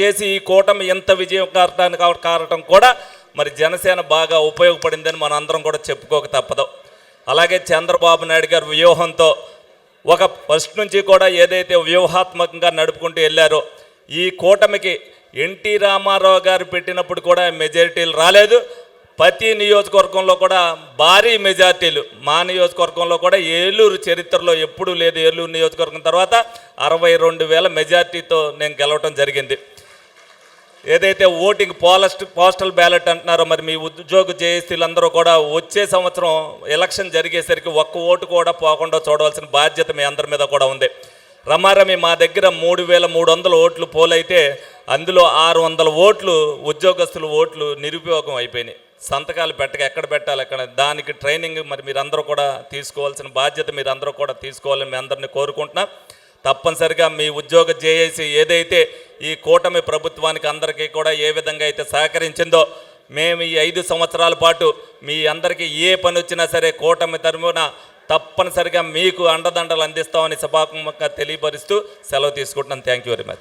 చేసి ఈ కూటమి ఎంత విజయం కారటానికి కారటం కూడా మరి జనసేన బాగా ఉపయోగపడిందని మనం అందరం కూడా చెప్పుకోక తప్పదు. అలాగే చంద్రబాబు నాయుడు గారి వ్యూహంతో ఒక ఫస్ట్ నుంచి కూడా ఏదైతే వ్యూహాత్మకంగా నడుపుకుంటూ వెళ్ళారో ఈ కూటమికి ఎన్టీ రామారావు గారు పెట్టినప్పుడు కూడా మెజారిటీలు రాలేదు. ప్రతి నియోజకవర్గంలో కూడా భారీ మెజార్టీలు. మా నియోజకవర్గంలో కూడా ఏలూరు చరిత్రలో ఎప్పుడూ లేదు. ఏలూరు నియోజకవర్గం తర్వాత అరవై రెండు వేల మెజార్టీతో నేను గెలవటం జరిగింది. ఏదైతే ఓటింగ్ పోలస్ట్ పోస్టల్ బ్యాలెట్ అంటున్నారో మరి మీ ఉద్యోగ జేఏసీలందరూ కూడా వచ్చే సంవత్సరం ఎలక్షన్ జరిగేసరికి ఒక్క ఓటు కూడా పోకుండా చూడవలసిన బాధ్యత మీ అందరి మీద కూడా ఉంది. రమారమి మా దగ్గర మూడు వేల మూడు వందల ఓట్లు పోలైతే అందులో ఆరు వందల ఓట్లు ఉద్యోగస్తుల ఓట్లు నిరుపయోగం అయిపోయినాయి. సంతకాలు పెట్టక ఎక్కడ పెట్టాలి ఎక్కడ దానికి ట్రైనింగ్ మరి మీరందరూ కూడా తీసుకోవాల్సిన బాధ్యత మీరందరూ కూడా తీసుకోవాలని మీ అందరినీ కోరుకుంటున్నా. తప్పనిసరిగా మీ ఉద్యోగ జేఏసీ ఏదైతే ఈ కూటమి ప్రభుత్వానికి అందరికీ కూడా ఏ విధంగా అయితే సహకరించిందో మేము ఈ ఐదు సంవత్సరాల పాటు మీ అందరికీ ఏ పని వచ్చినా సరే కూటమి తరఫున తప్పనిసరిగా మీకు అండదండలు అందిస్తామని సభాత్మకంగా తెలియపరుస్తూ సెలవు తీసుకుంటున్నాను. Thank you very much